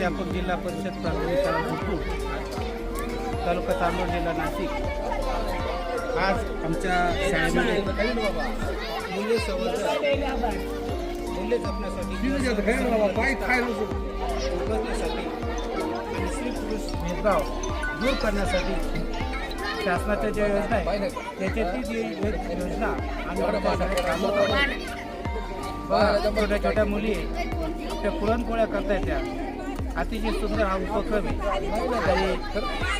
मुख्याध्यापक जिल्हा परिषद प्राथमिक शाळा भरपूर. तालुका चांदवड जिल्हा नाशिक. आज आमच्या शाळेमध्ये मूल्य संवर्धन मूल्य जपण्यासाठी आणि स्त्री पुरुष भेदभाव दूर करण्यासाठी शासनाच्या ज्या योजना आहेत त्याच्यातली जी योजना आम्ही छोट्या छोट्या मुली त्या पुरणपोळ्या करतायत त्या. अतिशय सुंदर हा उपक्रम आहे.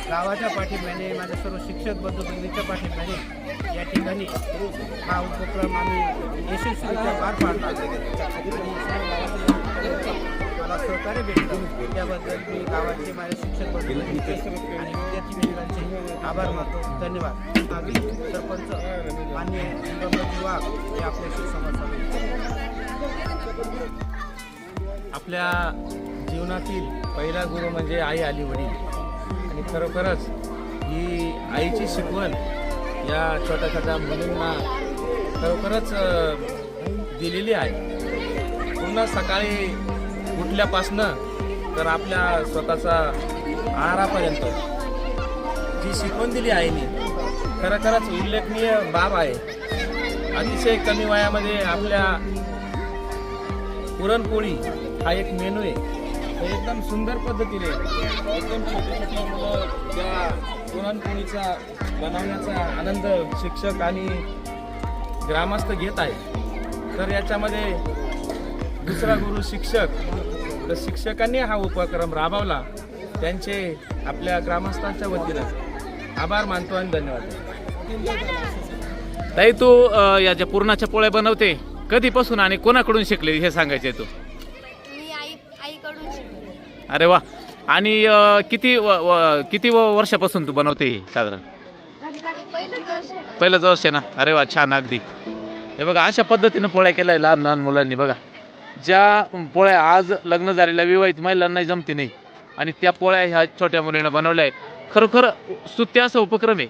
गावाच्या पाठिंब्याने माझ्या सर्व शिक्षक बंधू भगिनीच्या पाठिंब्याने या ठिकाणी हा उपक्रम आम्ही यशस्वीरित्या पार पाडला. मला सहकार्य भेटतो त्याबद्दल मी गावाचे माझे शिक्षक बंधू आणि विद्यार्थी मित्रांचे आभार मानतो. धन्यवाद. नागरिक सरपंच मान्य निगमराज वाघ हे आपल्याशी संवाद आपल्या जीवनातील पहिला गुरु म्हणजे आई आली वडील. आणि खरोखरच ही आईची शिकवण या छोट्या छोट्या मुलींना खरोखरच दिलेली आहे. पुन्हा सकाळी उठल्यापासनं तर आपल्या स्वतःचा आहारापर्यंत जी शिकवण दिली आईने खरोखरच उल्लेखनीय बाब आहे. अतिशय कमी वयामध्ये आपल्या पुरणपोळी हा एक मेनू आहे. एकदम सुंदर पद्धतीने एकदम छोटी छोटी मुलं त्या पुरणपोळीचा बनवण्याचा आनंद शिक्षक आणि ग्रामस्थ घेत आहे तर याच्यामध्ये दुसरा गुरु शिक्षक तर शिक्षकांनी हा उपक्रम राबवला. त्यांचे आपल्या ग्रामस्थांच्या वतीनं आभार मानतो आणि धन्यवाद. ताई तू या ज्या पुरणाच्या पोळ्या बनवते कधीपासून आणि कोणाकडून शिकले हे सांगायचे तू मी आई आईकडून शिकले अरे वा. आणि अ, किती व, व- किती व- वर्षापासून तू बनवते हे साधारण? पहिलं पहिलंच वर्ष आहे ना. अरे वा छान अगदी. हे बघा अशा पद्धतीनं पोळ्या केल्या लहान लहान मुलांनी बघा. ज्या पोळ्या आज लग्न झालेल्या विवाहित महिलांना जमते नाही. आणि त्या पोळ्या ह्या छोट्या मुलीनं बनवल्या आहेत. खरोखर स्तुत्य असा उपक्रम आहे.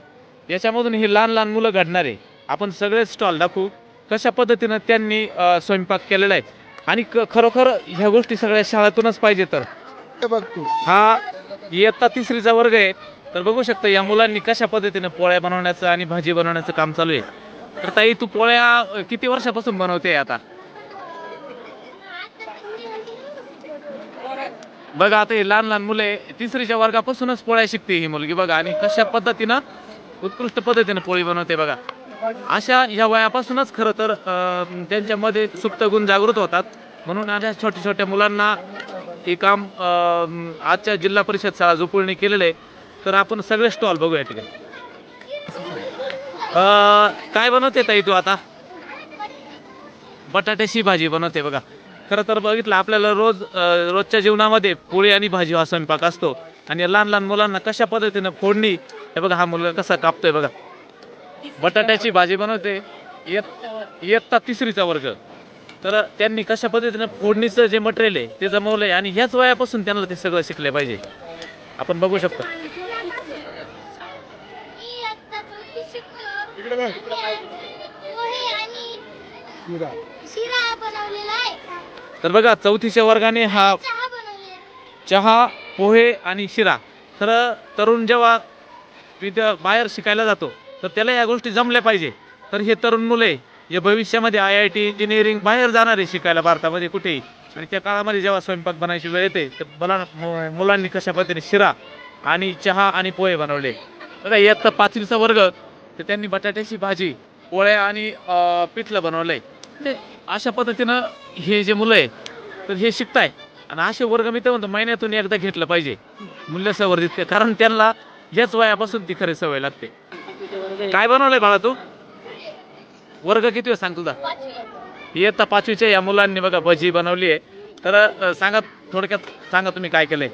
याच्यामधून हे लहान लहान मुलं घडणार आहे. आपण सगळे स्टॉल दाखवू. कशा पद्धतीनं त्यांनी अ, स्वयंपाक केलेला आहे. आणि क खरोखर ह्या गोष्टी सगळ्या शाळेतूनच पाहिजे तर. हा इयत्ता तिसरीचा वर्ग आहे. तर बघू शकता या मुलांनी कशा पद्धतीने पोळ्या बनवण्याचं आणि भाजी बनवण्याचं काम चालू आहे. तर ताई तू पोळ्या किती वर्षापासून बनवते आता? बघा आता हे लहान लहान मुले तिसरीच्या वर्गापासूनच पोळ्या शिकते ही मुलगी. बघा आणि कशा पद्धतीनं उत्कृष्ट पद्धतीनं पोळी बनवते बघा. अशा या वयापासूनच खरं तर त्यांच्यामध्ये सुप्त गुण जागृत होतात. म्हणून अशा छोट्या छोट्या मुलांना हे काम आजच्या जिल्हा परिषद शाळा झोपुळणी केलेलं आहे. तर आपण सगळे स्टॉल बघूया ठिकाणी. काय बनवते ताई तू आता? बटाट्याची भाजी बनवते बघा. खरं तर बघितलं आपल्याला रोज रोजच्या जीवनामध्ये पोळी आणि भाजी हा स्वयंपाक असतो. आणि लहान लहान मुलांना कशा पद्धतीनं फोडणी हे बघा हा मुलगा कसा कापतोय बघा. बटाट्याची भाजी बनवते. येत इयत्ता तिसरीचा वर्ग. तर त्यांनी कशा पद्धतीनं फोडणीचं जे मटेरियल आहे ते जमवलं आहे आणि ह्याच वयापासून त्यांना ते सगळं शिकले पाहिजे. आपण बघू शकतो. तर बघा चौथीच्या वर्गाने हा चहा पोहे आणि शिरा. तर तरुण जेव्हा विद्या बाहेर शिकायला जातो तर त्याला या गोष्टी जमल्या पाहिजे. तर हे तरुण मुले हे भविष्यामध्ये आय आय टी इंजिनिअरिंग बाहेर जाणार आहे शिकायला भारतामध्ये कुठेही. आणि त्या काळामध्ये जेव्हा स्वयंपाक बनायची वेळ येते तर मला मुलांनी कशा पद्धतीने शिरा आणि चहा आणि पोहे बनवले. बघा इयत्ता पाचवीचा वर्ग तर त्यांनी बटाट्याची भाजी पोळ्या आणि पिठलं पिठलं आहे ते अशा पद्धतीनं हे जे मुलं आहे तर हे शिकताय. आणि असे वर्ग मी तर म्हणतो महिन्यातून एकदा घेतलं पाहिजे. मूल्य संवर्धित कारण त्यांना याच वयापासून ती खरी सवय लागते. काय बनवलंय बाळा तू? वर्ग किती आहे सांग तुझा इयत्ता पाचवीच्या या मुलांनी बघा भजी बनवली आहे. तर सांगा थोडक्यात सांगा तुम्ही काय केलंय.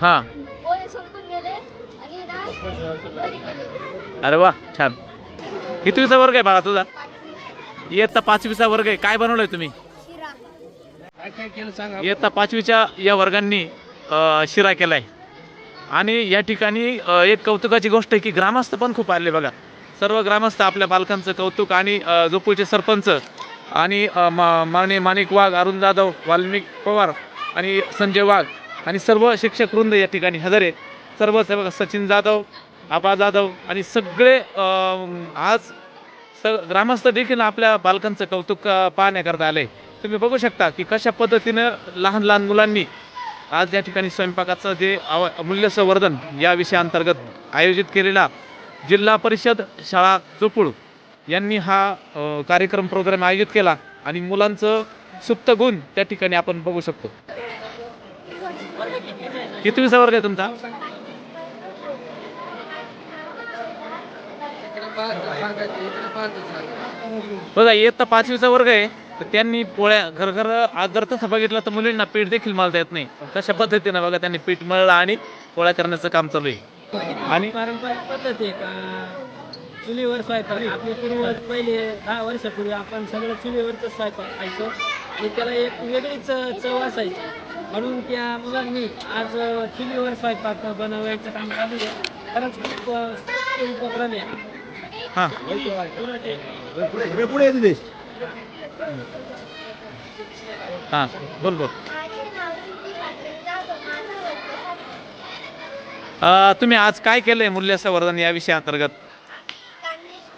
हां. अरे वा छान. कितवीचा वर्ग आहे बाळा तुझा? इयत्ता पाचवीचा वर्ग आहे. काय बनवलंय तुम्ही? इयत्ता पाचवीच्या या वर्गांनी शिरा केलाय. आणि या ठिकाणी एक कौतुकाची गोष्ट आहे की ग्रामस्थ पण खूप आले बघा. सर्व ग्रामस्थ आपल्या पालकांचं कौतुक आणि अ, जोपूरचे सरपंच आणि मा माने माणिक वाघ अरुण जाधव वाल्मिक पवार आणि संजय वाघ आणि सर्व शिक्षक वृंद या ठिकाणी हजर आहे सर्व सर्व सचिन जाधव आबा जाधव आणि सगळे आज स ग्रामस्थ देखील आपल्या बालकांचं कौतुक पाहण्याकरता पाहण्याकरता आले. तुम्ही बघू शकता की कशा पद्धतीनं लहान लहान मुलांनी आज या ठिकाणी स्वयंपाकाचं जे आव मूल्यसंवर्धन या विषयाअंतर्गत आयोजित केलेला जिल्हा परिषद शाळा चोपूळ यांनी हा कार्यक्रम प्रोग्राम आयोजित केला आणि मुलांचं सुप्त गुण त्या ठिकाणी आपण बघू शकतो. कितवीचा वर्ग आहे तुमचा? बघा इयत्ता पाचवीचा वर्ग आहे. तर त्यांनी पोळ्या घर घर आज जर तसं बघितलं तर मुलींना पीठ देखील मळता येत नाही. तशा पद्धतीनं बघा त्यांनी पीठ मळलं आणि पोळ्या करण्याचं काम चालू आहे. आणि पारंपरिक पद्धत आहे का? चुलीवर स्वयंपाक. आपले पूर्वज पहिले दहा वर्षापूर्वी आपण सगळं चुलीवरच स्वयंपाक खायचो. आणि त्याला एक वेगळीच चव असायची. म्हणून त्या मुलांनी आज चुलीवर स्वयंपाक बनवायचं काम चालू आहे. खरंच खूप उपक्रम आहे. हां. हां बोल बोल. तुम्ही आज काय केलंय मूल्यसंवर्धन या विषयाअंतर्गत कांद्याची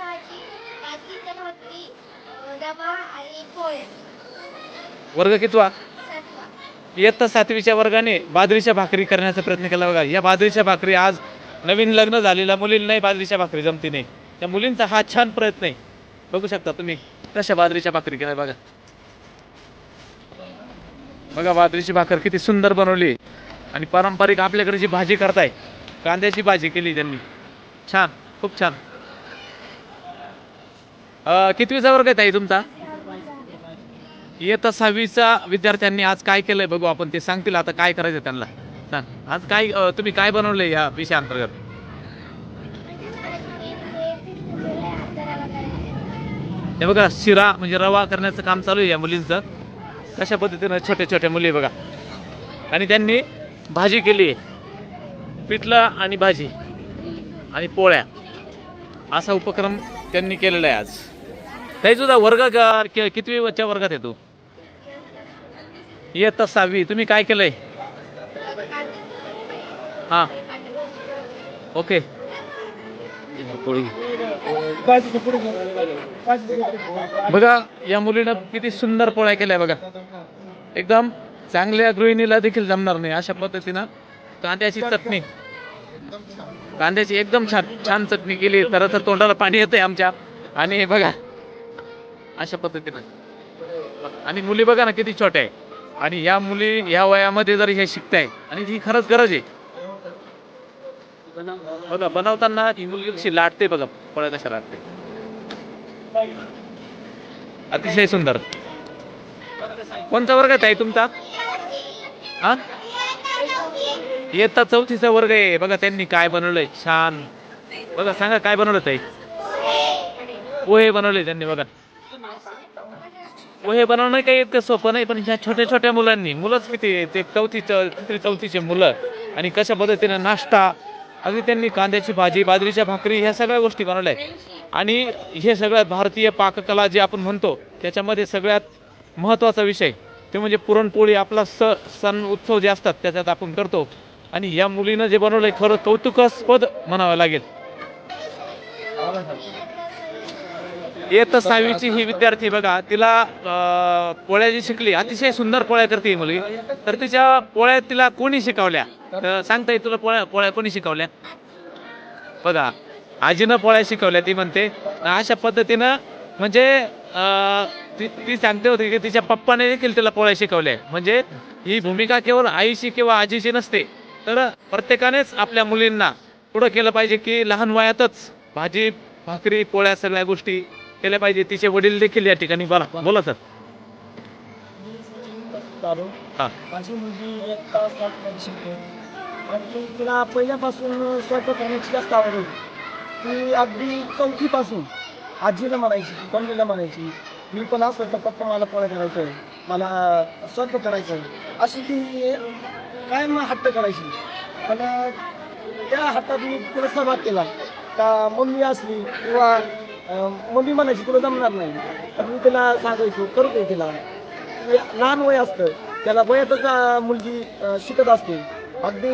वर्ग कितवा? इयत्ता सातवीच्या वर्गाने बाजरीच्या भाकरी करण्याचा प्रयत्न केला बघा. या बाजरीच्या भाकरी आज नवीन लग्न झालेल्या मुलींनाही बाजरीच्या भाकरी जमती नाही. त्या मुलींचा हा छान प्रयत्न आहे. बघू शकता तुम्ही कशा बाजरीच्या भाकरी केल्या बघा. बघा बाजरीची भाकर किती सुंदर बनवली. आणि पारंपरिक आपल्याकडे जी भाजी करताय कांद्याची भाजी केली त्यांनी. छान खूप छान. कितवीचा वर्ग आहे तुमचा? येता सहावीचा विद्यार्थ्यांनी आज काय केलंय बघू आपण ते सांगतील आता काय करायचं त्यांना. सांग आज काय तुम्ही काय बनवलंय या विषयाअंतर्गत हे बघा शिरा म्हणजे रवा करण्याचं काम चालू आहे या मुलींचं. कशा पद्धतीनं छोट्या छोट्या मुली बघा. आणि त्यांनी भाजी केली. आहे पिठलं आणि भाजी. आणि पोळ्या. असा उपक्रम त्यांनी केलेला आहे आज. ताई तुझा वर्ग क- कि- वर्गात आहे तू? सहावी. तुम्ही काय केलंय? हां. ओके. पोळी. बघा या मुलीनं किती सुंदर पोळ्या केल्या बघा. एकदम चांगल्या गृहिणीला देखील जमणार नाही अशा पद्धतीनं. कांद्याची चटणी. कांद्याची एकदम छान छान चटणी केली. तर तर तोंडाला पाणी येतंय आमच्या. आणि हे बघा अशा पद्धतीनं. आणि मुली बघा ना किती छोट्या आहे. आणि या मुली या वयामध्ये जर हे शिकताय आणि ही खरंच गरज आहे. हो बघा बनवताना ती मुलगी कशी लाटते बघा पोळ्या कशा लाटते. अतिशय सुंदर. कोणता वर्ग आहे ताई तुमचा? हा? येता चौथीचा वर्ग आहे. बघा त्यांनी काय बनवलंय. छान. बघा सांगा काय बनवलं ताई? पोहे बनवले त्यांनी बघा. पोहे बनवणं काही इतकं सोपं नाही पण ह्या छोट्या छोट्या मुलांनी मुलंच किती ते चौथीचं तिसरी चौथीचे मुलं. आणि कशा पद्धतीने नाश्ता अगदी त्यांनी कांद्याची भाजी बाजरीच्या भाकरी ह्या सगळ्या गोष्टी बनवल्या. आहेत आणि हे सगळ्यात भारतीय पाककला जे आपण म्हणतो त्याच्यामध्ये सगळ्यात महत्त्वाचा विषय ते म्हणजे पुरणपोळी आपला स सण उत्सव जे असतात त्याच्यात आपण करतो. आणि या मुलीनं जे बनवलं आहे खरं कौतुकास्पद म्हणावं लागेल. येत सहावीची ही विद्यार्थी बघा तिला अं, पोळ्या जी शिकली अतिशय सुंदर पोळ्या करते ही मुलगी. तर तिच्या पोळ्या तिला कोणी शिकवल्या? तर सांगता येईल तुला पोळ्या पोळ्या कोणी शिकवल्या? बघा आजीनं पोळ्या शिकवल्या ती म्हणते. अशा पद्धतीनं म्हणजे ती ती सांगते होती की तिच्या पप्पाने देखील तिला पोळ्या शिकवल्या. म्हणजे ही भूमिका केवळ आईची किंवा आजीची नसते तर प्रत्येकानेच आपल्या मुलींना पुढं केलं पाहिजे की लहान वयातच भाजी भाकरी पोळ्या सगळ्या गोष्टी केल्या पाहिजे. तिचे वडील देखील या ठिकाणी बोला. बोला. सर. चालू हां. माझी मुलगी एक तासमध्ये शिकते आणि तिला पहिल्यापासून स्वयंपाक करण्याची जास्त आवड होती. ती अगदी चौथीपासून आजीला म्हणायची मम्मीला म्हणायची मी पण असं तर पप्पा मला पोळ्या करायचं आहे मला स्वयंपाक करायचं आहे. अशी ती कायम हट्ट करायची. पण त्या हट्टात मी तिला सहभाग केला. का मम्मी असली किंवा मम्मी म्हणायची तुला जमणार नाही. तर मी तिला सांगायचो करू तिला. लहान वय असतं त्याला वयातच मुलगी शिकत असते. अगदी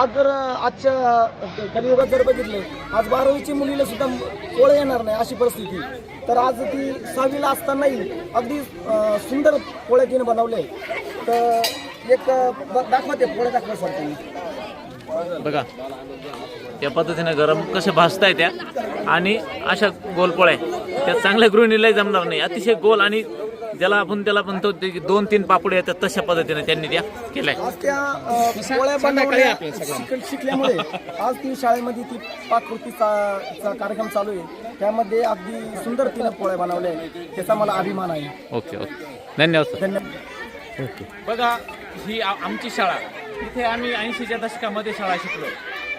आज जर आजच्या कलियुगात जर बघितलं आज बारावीची मुलीला सुद्धा पोळं येणार नाही अशी परिस्थिती. तर आज ती सहावीला असतानाही अगदी सुंदर पोळ्या तिने बनवले तर एक अं, ब- दाखवते पोळ्या दाखवासाठी बघा या पद्धतीने गरम कसे भाजताय त्या. आणि अशा गोल पोळ्या. त्या चांगल्या गृहिणीलाही जमणार नाही. अतिशय गोल आणि ज्याला आपण त्याला म्हणतो ते की दोन तीन पापड्या येतात तशा पद्धतीने त्यांनी त्या केल्या. शिकल्यामुळे. आज ती शाळेमध्ये ती पाककृतीचा कार्यक्रम चालू आहे. त्यामध्ये अगदी सुंदर तिने पोळ्या बनवल्या त्याचा मला अभिमान आहे. Okay okay. धन्यवाद सर. धन्यवाद. बघा ही आमची शाळा. इथे आम्ही ऐंशीच्या दशकामध्ये शाळा शिकलो.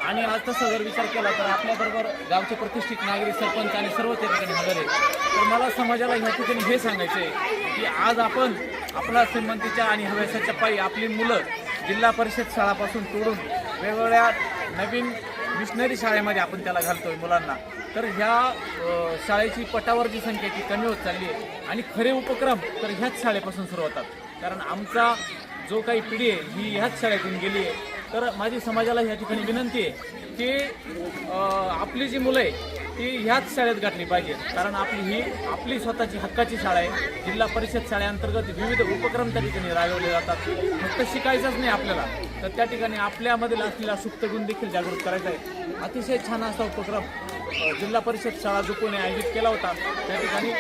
आणि आज तसा जर विचार केला तर आपल्याबरोबर गावचे प्रतिष्ठित नागरिक सरपंच आणि सर्व त्या ठिकाणी हजर आहेत. तर मला समाजाला ह्या ठिकाणी हे सांगायचं आहे की आज आपण आपला श्रीमंतीच्या आणि हव्यासाच्या पायी आपली मुलं जिल्हा परिषद शाळापासून तोडून वेगवेगळ्या नवीन मिशनरी शाळेमध्ये आपण त्याला घालतोय मुलांना. तर ह्या शाळेची पटावर जी संख्या ती कमी होत चालली आहे. आणि खरे उपक्रम तर ह्याच शाळेपासून सुरू होतात. कारण आमचा जो काही पिढी आहे ही ह्याच शाळेतून गेली आहे. तर माझी समाजाला ह्या ठिकाणी विनंती आहे की आपली जी मुलं आहे ती ह्याच शाळेत गाठली पाहिजे. कारण आपली ही आपली स्वतःची हक्काची शाळा आहे. जिल्हा परिषद शाळेअंतर्गत विविध उपक्रम त्या ठिकाणी राबवले जातात. फक्त शिकायचंच नाही आपल्याला. तर त्या ठिकाणी आपल्यामधील असलेला सुप्त गुण देखील जागृत करायचा आहे. अतिशय छान असा उपक्रम जिल्हा परिषद शाळा जुकूने आयोजित केला होता त्या ठिकाणी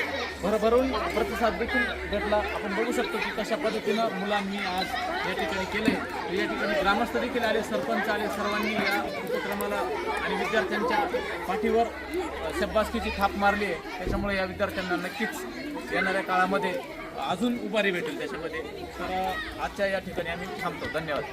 भरभरून प्रतिसाद देखील भेटला. आपण बघू शकतो की कशा पद्धतीनं मुलांनी आज या ठिकाणी केलंय. या ठिकाणी ग्रामस्थ देखील आले सरपंच आले सर्वांनी या उपक्रमाला आणि विद्यार्थ्यांच्या पाठीवर शब्बासकीची थाप मारली आहे. त्याच्यामुळे या विद्यार्थ्यांना नक्कीच येणाऱ्या काळामध्ये अजून उभारी भेटेल त्याच्यामध्ये. तर आजच्या या ठिकाणी आम्ही थांबतो. धन्यवाद.